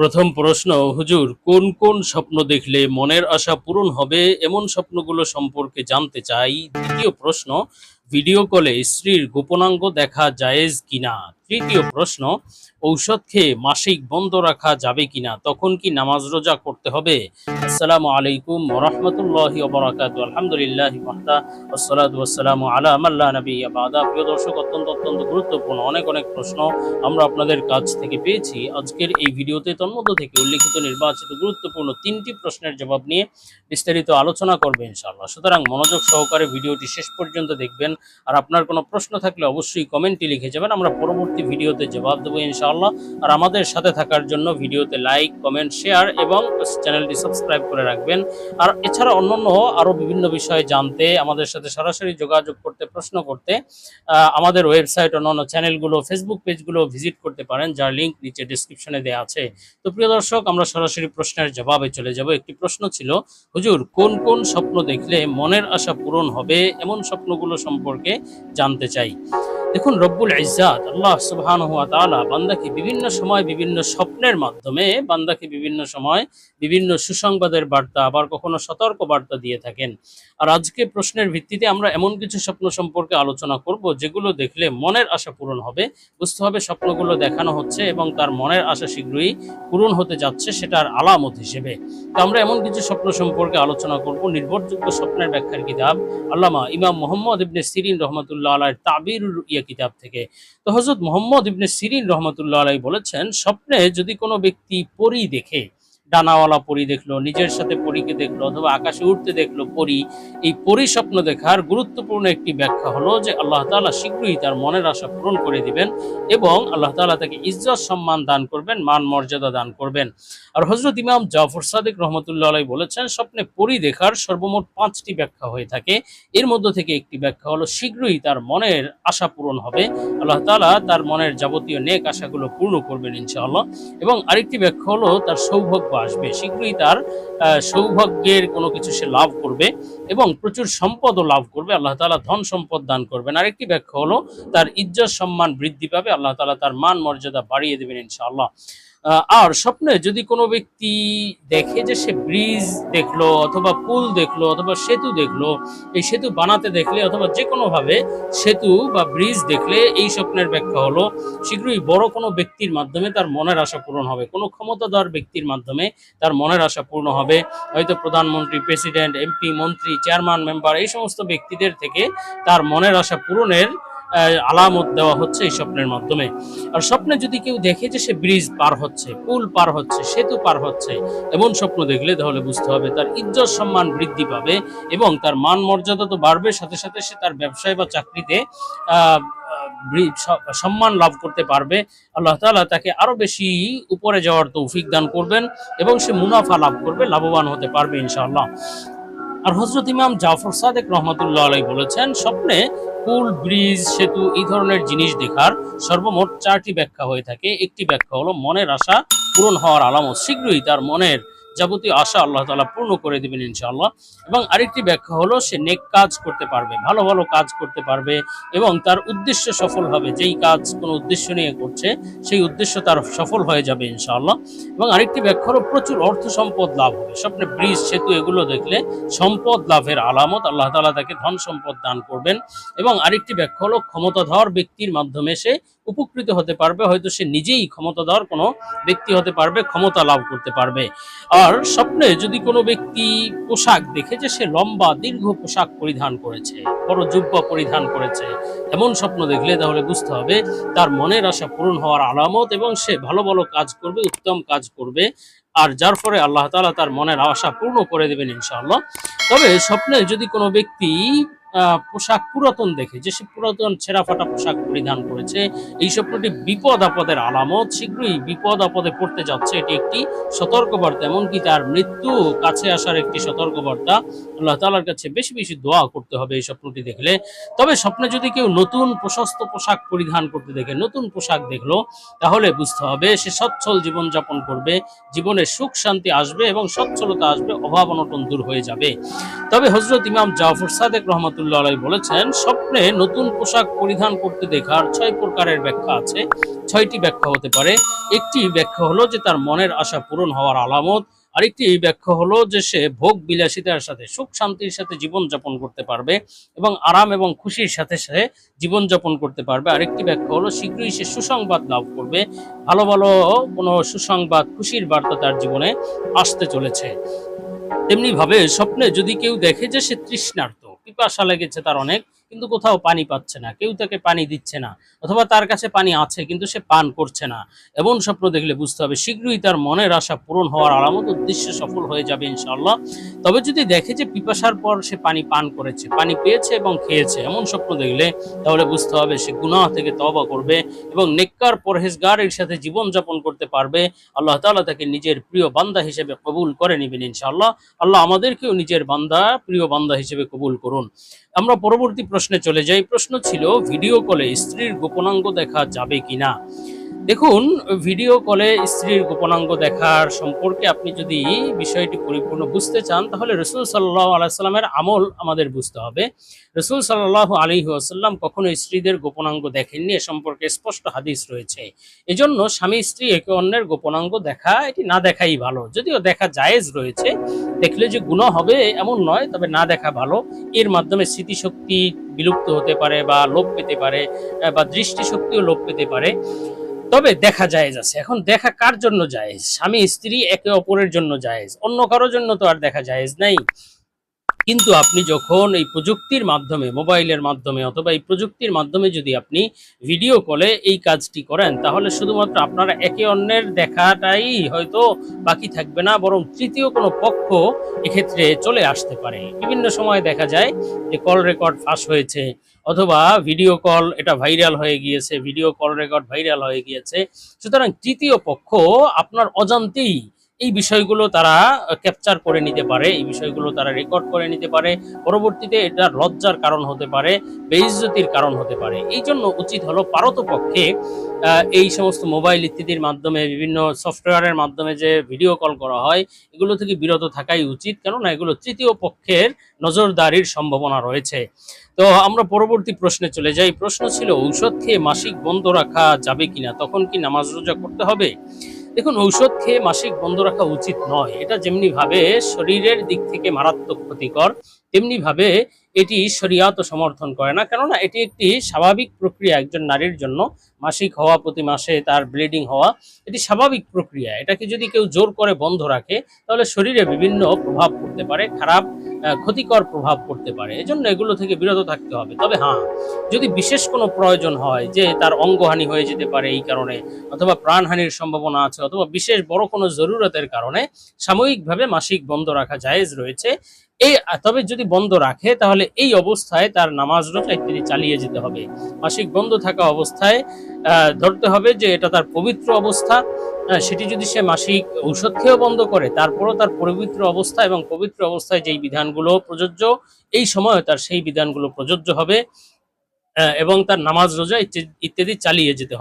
প্রথম প্রশ্ন, হুজুর, কোন কোন স্বপ্ন দেখলে মনের আশা পূরণ হবে? এমন স্বপ্নগুলো সম্পর্কে জানতে চাই। দ্বিতীয় প্রশ্ন, ভিডিও কলে স্ত্রীর গোপনাঙ্গ দেখা জায়েজ কিনা? তৃতীয় প্রশ্ন, ঔষধ খেয়ে মাসিক বন্ধ রাখা যাবে কিনা? তখন কি নামাজ রোজা করতে হবে? আসসালামু আলাইকুম ওরহমতুল্লাহি ওবরাকাতু আলহামদুলিল্লাহ ওয়াসসালাতু ওয়াসসালামু আলা মাল্লা নবিয়্যা বাদা। প্রিয় দর্শক, অত্যন্ত অত্যন্ত গুরুত্বপূর্ণ অনেক অনেক প্রশ্ন আমরা আপনাদের কাছ থেকে পেয়েছি। আজকের এই ভিডিওতে তন্মধ্য থেকে উল্লিখিত নির্বাচিত গুরুত্বপূর্ণ তিনটি প্রশ্নের জবাব নিয়ে বিস্তারিত আলোচনা করবে ইনশাআল্লাহ। সুতরাং মনোযোগ সহকারে ভিডিওটি শেষ পর্যন্ত দেখবেন। আর আপনার কোনো প্রশ্ন থাকলে অবশ্যই কমেন্টে লিখে যাবেন। আমরা পরবর্তী ভিডিওতে জবাব দেবো ইনশাআল্লাহ। আর আমাদের সাথে থাকার জন্য ভিডিওতে লাইক, কমেন্ট, শেয়ার এবং চ্যানেলটি সাবস্ক্রাইব করে রাখবেন। আর এছাড়া অন্যান্য আরও বিভিন্ন বিষয়ে জানতে, আমাদের সাথে সরাসরি যোগাযোগ করতে, প্রশ্ন করতে আমাদের ওয়েবসাইট অন্যান্য চ্যানেলগুলো ফেসবুক পেজগুলো ভিজিট করতে পারেন, যার লিঙ্ক নিচে ডিসক্রিপশনে দেওয়া আছে। তো প্রিয় দর্শক, আমরা সরাসরি প্রশ্নের জবাবে চলে যাব। একটি প্রশ্ন ছিল, হুজুর, কোন কোন স্বপ্ন দেখলে মনের আশা পূরণ হবে? এমন স্বপ্নগুলো সম্পর্কে জানতে চাই। দেখুন, রব্বুল ইজ্জাত, আল্লাহ সুবহান হুয়া তাআলা বান্দাকে বিভিন্ন সময় বিভিন্ন স্বপ্নের মাধ্যমে, বান্দাকে বিভিন্ন সময় বিভিন্ন সুসংবাদের বার্তা, আবার কখনো সতর্ক বার্তা দিয়ে থাকেন। আর আজকে প্রশ্নের ভিত্তিতে আমরা এমন কিছু স্বপ্ন সম্পর্কে আলোচনা করব, যেগুলো দেখলে মনের আশা পূরণ হবে, বুঝতে হবে স্বপ্নগুলো দেখানো হচ্ছে এবং তার মনের আশা শীঘ্রই পূরণ হতে যাচ্ছে, সেটার আলামত হিসেবে। তো আমরা এমন কিছু স্বপ্ন সম্পর্কে আলোচনা করব, নির্ভরযোগ্য স্বপ্নের ব্যাখ্যার কিতাব, আল্লামা ইমাম মোহাম্মদ ইবনে সিরিন রহমতুল্লাহ আলাহ তাবির ইয়া কিতাব থেকে। তো হজরত মোহাম্মদ ইবনে সিরিন রহমতুল্লাহ আলাই বলেছেন, স্বপ্নে যদি কোনো ব্যক্তি পরি দেখে ডানাওয়ালা পরি দেখল, নিজের সাথে পরীকে দেখল, অথবা আকাশে উঠতে দেখল পরি, এই পরি স্বপ্ন দেখার গুরুত্বপূর্ণ একটি ব্যাখ্যা হলো যে আল্লাহ তালা শীঘ্রই তার মনের আশা পূরণ করে দিবেন এবং আল্লাহ তাআলা তাকে ইজ্জত সম্মান দান করবেন, মান মর্যাদা দান করবেন। আর হজরত ইমাম জাফর সাদিক রহমতুল্লাহ আলাই বলেছেন, স্বপ্নে পরি দেখার সর্বমোট পাঁচটি ব্যাখ্যা হয়ে থাকে। এর মধ্য থেকে একটি ব্যাখ্যা হলো, শীঘ্রই তার মনের আশা পূরণ হবে। আল্লাহ তালা তার মনের যাবতীয় নেক আশাগুলো পূর্ণ করবেন ইনশাআল্লাহ। এবং আরেকটি ব্যাখ্যা হলো, তার সৌভাগ্য আসবে, শীঘ্রই তার সৌভাগ্যের কোনো কিছু সে লাভ করবে এবং প্রচুর সম্পদও লাভ করবে। আল্লাহ তালা ধন সম্পদ দান করবেন। আরেকটি ব্যাখ্যা হলো, তার ইজ্জত সম্মান বৃদ্ধি পাবে। আল্লাহ তালা তার মান মর্যাদা বাড়িয়ে দেবেন ইনশাআল্লাহ। আর স্বপ্নে যদি কোনো ব্যক্তি দেখে যে সে ব্রিজ দেখল অথবা পুল দেখল অথবা সেতু দেখল, এই সেতু বানাতে দেখলে অথবা যে কোনোভাবে সেতু বা ব্রিজ দেখলে এই স্বপ্নের ব্যাখ্যা হলো, শীঘ্রই বড় কোনো ব্যক্তির মাধ্যমে তার মনের আশা পূরণ হবে। কোনো ক্ষমতাধর ব্যক্তির মাধ্যমে তার মনের আশা পূর্ণ হবে। হয়তো প্রধানমন্ত্রী, প্রেসিডেন্ট, এমপি, মন্ত্রী, চেয়ারম্যান, মেম্বার এই সমস্ত ব্যক্তিদের থেকে তার মনের আশা পূরণের আলামত দেওয়া হচ্ছে এই স্বপ্নের মাধ্যমে। আর স্বপ্নে যদি কেউ দেখে যে সে ব্রিজ পার হচ্ছে, পুল পার হচ্ছে, সেতু পার হচ্ছে, এমন স্বপ্ন দেখলে তাহলে বুঝতে হবে তার ইজ্জত সম্মান বৃদ্ধি পাবে এবং তার মান মর্যাদা তো বাড়বে, সাথে সাথে সে তার ব্যবসায় বা চাকরিতে সম্মান লাভ করতে পারবে। আল্লাহ তাআলা তাকে আরও বেশি উপরে যাওয়ার তৌফিক দান করবেন এবং সে মুনাফা লাভ করবে, লাভবান হতে পারবে ইনশাআল্লাহ। আর হজরত ইমাম জাফর সাদেক রহমতুল্লাহ আলাই বলেছেন, স্বপ্নে পুল, ব্রিজ, সেতু এই ধরনের জিনিস দেখার সর্বমোট চারটি ব্যাখ্যা হয়ে থাকে। একটি ব্যাখ্যা হলো, মনের আশা পূরণ হওয়ার আলামত শীঘ্রই তার মনের যাবতীয় আশা আল্লাহ তালা পূর্ণ করে দিবেন ইনশাআল্লাহ। এবং আরেকটি ব্যাখ্যা হলো, সে নেক কাজ করতে পারবে, ভালো ভালো কাজ করতে পারবে এবং তার উদ্দেশ্য সফল হবে। যেই কাজ কোনো উদ্দেশ্য নিয়ে করছে, সেই উদ্দেশ্য তার সফল হয়ে যাবে ইনশাআল্লাহ। এবং আরেকটি ব্যাখ্যা হলো, প্রচুর অর্থ সম্পদ লাভ হবে। স্বপ্নে ব্রিজ, সেতু এগুলো দেখলে সম্পদ লাভের আলামত, আল্লাহ তালা তাকে ধন সম্পদ দান করবেন। এবং আরেকটি ব্যাখ্যা হলো, ক্ষমতাধর ব্যক্তির মাধ্যমে সে উপকৃত হতে পারবে, হয়তো সে নিজেই ক্ষমতাধর কোনো ব্যক্তি হতে পারবে, ক্ষমতা লাভ করতে পারবে। আর স্বপ্নে যদি কোনো ব্যক্তি পোশাক দেখে যে সে লম্বা, দীর্ঘ পোশাক পরিধান করেছে, বড় জুব্বা পরিধান করেছে, এমন স্বপ্ন দেখলে তাহলে বুঝতে হবে তার মনের আশা পূরণ হওয়ার আলামত এবং সে ভালো ভালো কাজ করবে, উত্তম কাজ করবে। আর যার ফলে আল্লাহ তাআলা তার মনের আশা পূর্ণ করে দেবেন ইনশাআল্লাহ। তবে স্বপ্নে যদি কোনো ব্যক্তি পোশাক পুরাতন দেখে, যে সে পুরাতন ছেঁড়া ফাটা পোশাক পরিধান করেছে, এই স্বপ্নটি বিপদ আপদের আলামত, শীঘ্রই বিপদ আপদে পড়তে যাচ্ছে, এটি একটি সতর্কবার্তা, এমনকি তার মৃত্যু কাছে আসার একটি সতর্কবার্তা। আল্লাহ তাআলার কাছে বেশি বেশি দোয়া করতে হবে এই স্বপ্নটি দেখলে। তবে স্বপ্নে যদি কেউ নতুন প্রশস্ত পোশাক পরিধান করতে দেখে, নতুন পোশাক দেখল, তাহলে বুঝতে হবে সে সচ্ছল জীবন যাপন করবে, জীবনে সুখ শান্তি আসবে এবং সচ্ছলতা আসবে, অভাব অনটন দূর হয়ে যাবে। তবে হজরত ইমাম জাফর সাদেক রহমতুল্লাহ রহমতুল্লাহ আলাই বলেছেন, স্বপ্নে নতুন পোশাক পরিধান করতে দেখার ছয় প্রকারের ব্যাখ্যা আছে। ছয়টি ব্যাখ্যা হতে পারে। একটি ব্যাখ্যা হলো যে তার মনের আশা পূরণ হওয়ার আলামত। আরেকটি ব্যাখ্যা হলো যে সে ভোগ বিলাসিতার সাথে, সুখ শান্তির সাথে জীবন যাপন করতে পারবে এবং আরাম এবং খুশির সাথে সে জীবন যাপন করতে পারবে। আরেকটি ব্যাখ্যা হলো, শীঘ্রই সে সুসংবাদ লাভ করবে। ভালো ভালো কোনো সুসংবাদ, খুশির বার্তা তার জীবনে আসতে চলেছে। তেমনি ভাবে স্বপ্নে যদি কেউ দেখে যে সে তৃষ্ণার্ত পিপাসা লেগেছে তার অনেক। কিন্তু কোথাও পানি পাচ্ছে না, কেউ তাকে পানি দিচ্ছে না, অথবা তার কাছে পানি আছে কিন্তু সে পান করছে না। এমন স্বপ্ন দেখলে বুঝতে হবে, শীঘ্রই তার মনের আশা পূরণ হওয়ার আলামত উদ্দেশ্য সফল হয়ে যাবে ইনশাআল্লাহ। তবে যদি দেখে যে পিপাসার পর সে পানি পান করেছে, পানি পেয়েছে এবং খেয়েছে, এমন স্বপ্ন দেখলে তাহলে বুঝতে হবে সে গুনাহ থেকে তওবা করবে এবং নেককার পরহেজগারের সাথে জীবন যাপন করতে পারবে। আল্লাহ তাআলা তাকে নিজের প্রিয় বান্দা হিসেবে কবুল করে নেবেন ইনশাআল্লাহ। আল্লাহ আমাদেরকেও নিজের বান্দা, প্রিয় বান্দা হিসেবে কবুল করুন। আমরা পরবর্তী চলে যাই। প্রশ্ন ছিল ভিডিও কলে স্ত্রীর গোপনাঙ্গ দেখা যাবে কিনা? দেখুন, ভিডিও কলে স্ত্রীর গোপনাঙ্গ দেখার সম্পর্কে আপনি যদি বিষয়টি পরিপূর্ণ বুঝতে চান, তাহলে রসুল সাল্লাহ আলাইসাল্লামের আমল আমাদের বুঝতে হবে। রসুল সাল্লাহ আলী আসাল্লাম কখনো স্ত্রীদের গোপনাঙ্গ দেখেননি, এ সম্পর্কে স্পষ্ট হাদিস রয়েছে। এজন্য স্বামী স্ত্রী একে অন্যের গোপনাঙ্গ দেখা, এটি না দেখাই ভালো। যদিও দেখা জায়েজ রয়েছে, দেখলে যে গুণ হবে এমন নয়, তবে না দেখা ভালো। এর মাধ্যমে স্মৃতিশক্তি বিলুপ্ত হতে পারে বা লোপ পেতে পারে, বা দৃষ্টিশক্তিও লোপ পেতে পারে। তবে দেখা জায়েজ আছে। এখন দেখা কার জন্য জায়েজ? স্বামী, স্ত্রী একে অপরের জন্য জায়েজ। অন্য কারোর জন্য তো আর দেখা জায়েজ নাই। কিন্তু আপনি যখন এই প্রযুক্তির মাধ্যমে, মোবাইলের মাধ্যমে অথবা এই প্রযুক্তির মাধ্যমে যদি আপনি ভিডিও কলে এই কাজটি করেন, তাহলে শুধুমাত্র আপনারা একে অন্যের দেখাটাই হয়তো বাকি থাকবে না, বরং তৃতীয় কোনো পক্ষ এক্ষেত্রে চলে আসতে পারে। বিভিন্ন সময় দেখা যায় যে কল রেকর্ড ফাঁস হয়েছে, অথবা ভিডিও কল এটা ভাইরাল হয়ে গিয়েছে ভিডিও কল রেকর্ড ভাইরাল হয়ে গিয়েছে। সুতরাং তৃতীয় পক্ষ আপনার অজান্তেই এই বিষয়গুলো তারা ক্যাপচার করে নিতে পারে, এই বিষয়গুলো তারা রেকর্ড করে নিতে পারে। পরবর্তীতে এটা লজ্জার কারণ হতে পারে, বেইজ্জতির কারণ হতে পারে। এই জন্য উচিত হলো পারতপক্ষে এই সমস্ত মোবাইল ইত্যাদির মাধ্যমে, বিভিন্ন সফটওয়্যারের মাধ্যমে যে ভিডিও কল করা হয়, এগুলো থেকে বিরত থাকাই উচিত। কেননা এগুলো তৃতীয় পক্ষের নজরদারির সম্ভাবনা রয়েছে। তো আমরা পরবর্তী প্রশ্নে চলে যাই। প্রশ্ন ছিল, ঔষধ খেয়ে মাসিক বন্ধ রাখা যাবে কিনা? তখন কি নামাজ রোজা করতে হবে? দেখুন, ঔষধ খেয়ে মাসিক বন্ধ রাখা উচিত নয়। এটা যেমনি ভাবে শরীরের দিক থেকে মারাত্মক ক্ষতিকর তেমনি ভাবে এটি শরিয়াত সমর্থন করে না। কেননা, এটি একটি স্বাভাবিক প্রক্রিয়া একজন নারীর জন্য। মাসিক হওয়া, প্রতি মাসে তার ব্লিডিং হওয়া, এটি স্বাভাবিক প্রক্রিয়া। এটাকে যদি কেউ জোর করে বন্ধ রাখে, তাহলে শরীরে বিভিন্ন প্রভাব পড়তে পারে, খারাপ ক্ষতিকর প্রভাব পড়তে পারে। এজন্য এগুলো থেকে বিরত থাকতে হবে। তবে হ্যাঁ যদি বিশেষ কোনো প্রয়োজন হয় যে তার অঙ্গহানি হয়ে যেতে পারে এই কারণে, অথবা প্রাণহানির সম্ভাবনা আছে, অথবা বিশেষ বড় কোনো জরুরতের কারণে সাময়িকভাবে মাসিক বন্ধ রাখা জায়েজ রয়েছে, এই তবে যদি বন্ধ রাখে, তাহলে এই অবস্থায় তার নামাজ রোজা ইত্যাদি চালিয়ে যেতে হবে। মাসিক বন্ধ থাকা অবস্থায় ধরতে হবে যে এটা তার পবিত্র অবস্থা সেটি যদি সে মাসিক ঔষধ খেয়েও বন্ধ করে, তারপরও তার পবিত্র অবস্থা এবং পবিত্র অবস্থায় যেই বিধানগুলো প্রযোজ্য, এই সময় তার সেই বিধানগুলো প্রযোজ্য হবে এবং তার নামাজ, রোজা ইত্যাদি চালিয়ে যেতে হবে।